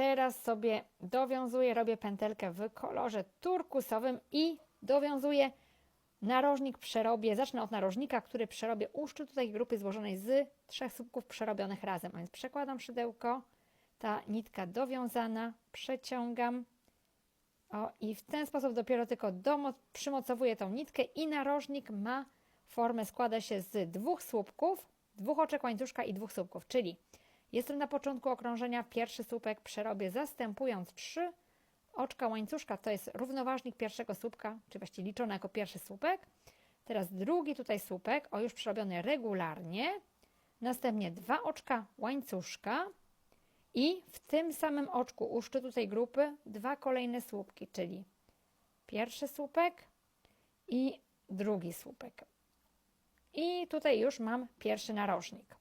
teraz sobie dowiązuję, robię pętelkę w kolorze turkusowym i dowiązuję narożnik przerobię, zacznę od narożnika, który przerobię u szczytu tej grupy złożonej z trzech słupków przerobionych razem. A więc przekładam szydełko, ta nitka dowiązana, przeciągam. O, i w ten sposób dopiero tylko przymocowuję tą nitkę i narożnik ma formę, składa się z dwóch słupków, dwóch oczek łańcuszka i dwóch słupków, czyli jestem na początku okrążenia, pierwszy słupek przerobię zastępując trzy oczka łańcuszka, to jest równoważnik pierwszego słupka, czy właściwie liczony jako pierwszy słupek. Teraz drugi tutaj słupek, o już przerobiony regularnie, następnie dwa oczka łańcuszka i w tym samym oczku u szczytu tej grupy dwa kolejne słupki, czyli pierwszy słupek i drugi słupek. I tutaj już mam pierwszy narożnik.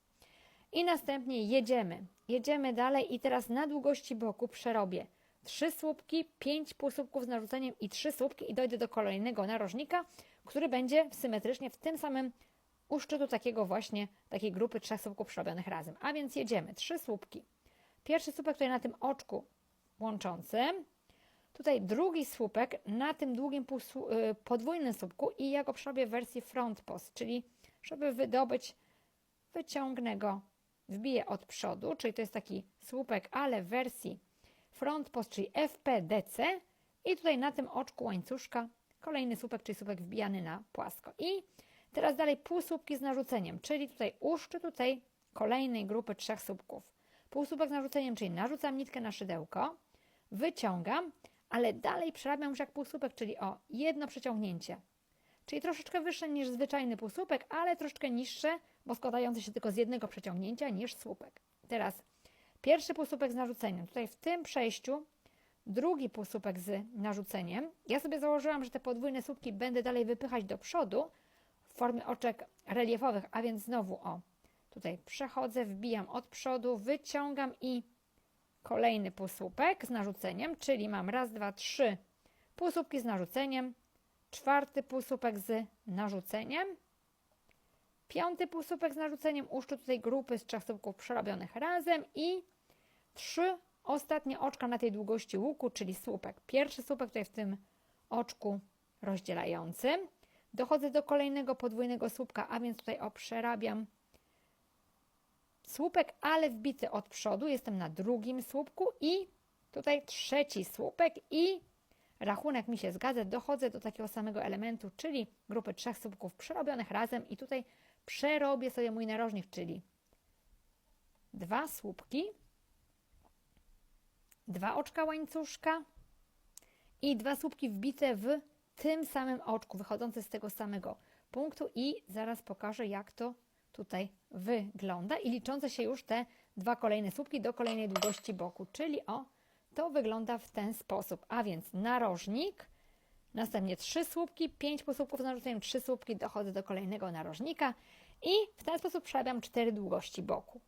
I następnie jedziemy. Jedziemy dalej i teraz na długości boku przerobię trzy słupki, pięć półsłupków z narzuceniem i trzy słupki i dojdę do kolejnego narożnika, który będzie symetrycznie w tym samym u szczytu takiego właśnie, takiej grupy trzech słupków przerobionych razem. A więc jedziemy. Trzy słupki. Pierwszy słupek tutaj na tym oczku łączącym. Tutaj drugi słupek na tym długim y, podwójnym słupku i ja go przerobię w wersji front post, czyli żeby wydobyć, wyciągnę go, wbiję od przodu, czyli to jest taki słupek, ale w wersji front post, czyli FPDC i tutaj na tym oczku łańcuszka kolejny słupek, czyli słupek wbijany na płasko. I teraz dalej półsłupki z narzuceniem, czyli tutaj u szczytu tej kolejnej grupy trzech słupków. Półsłupek z narzuceniem, czyli narzucam nitkę na szydełko, wyciągam, ale dalej przerabiam już jak półsłupek, czyli o jedno przeciągnięcie. Czyli troszeczkę wyższe niż zwyczajny półsłupek, ale troszeczkę niższe, bo składające się tylko z jednego przeciągnięcia niż słupek. Teraz pierwszy półsłupek z narzuceniem. Tutaj w tym przejściu drugi półsłupek z narzuceniem. Ja sobie założyłam, że te podwójne słupki będę dalej wypychać do przodu w formie oczek reliefowych, a więc znowu o, tutaj przechodzę, wbijam od przodu, wyciągam i kolejny półsłupek z narzuceniem, czyli mam raz, dwa, trzy półsłupki z narzuceniem, czwarty półsłupek z narzuceniem, piąty półsłupek z narzuceniem u szczytu tej grupy z trzech słupków przerobionych razem i trzy ostatnie oczka na tej długości łuku, czyli słupek. Pierwszy słupek tutaj w tym oczku rozdzielającym. Dochodzę do kolejnego podwójnego słupka, a więc tutaj o przerabiam słupek, ale wbity od przodu. Jestem na drugim słupku i tutaj trzeci słupek i rachunek mi się zgadza. Dochodzę do takiego samego elementu, czyli grupy trzech słupków przerobionych razem i tutaj przerobię sobie mój narożnik, czyli dwa słupki, dwa oczka łańcuszka i dwa słupki wbite w tym samym oczku, wychodzące z tego samego punktu i zaraz pokażę, jak to tutaj wygląda i liczące się już te dwa kolejne słupki do kolejnej długości boku, czyli o, to wygląda w ten sposób, a więc narożnik, następnie trzy słupki, pięć półsłupków z narzuceniem, trzy słupki, dochodzę do kolejnego narożnika i w ten sposób przerabiam cztery długości boku.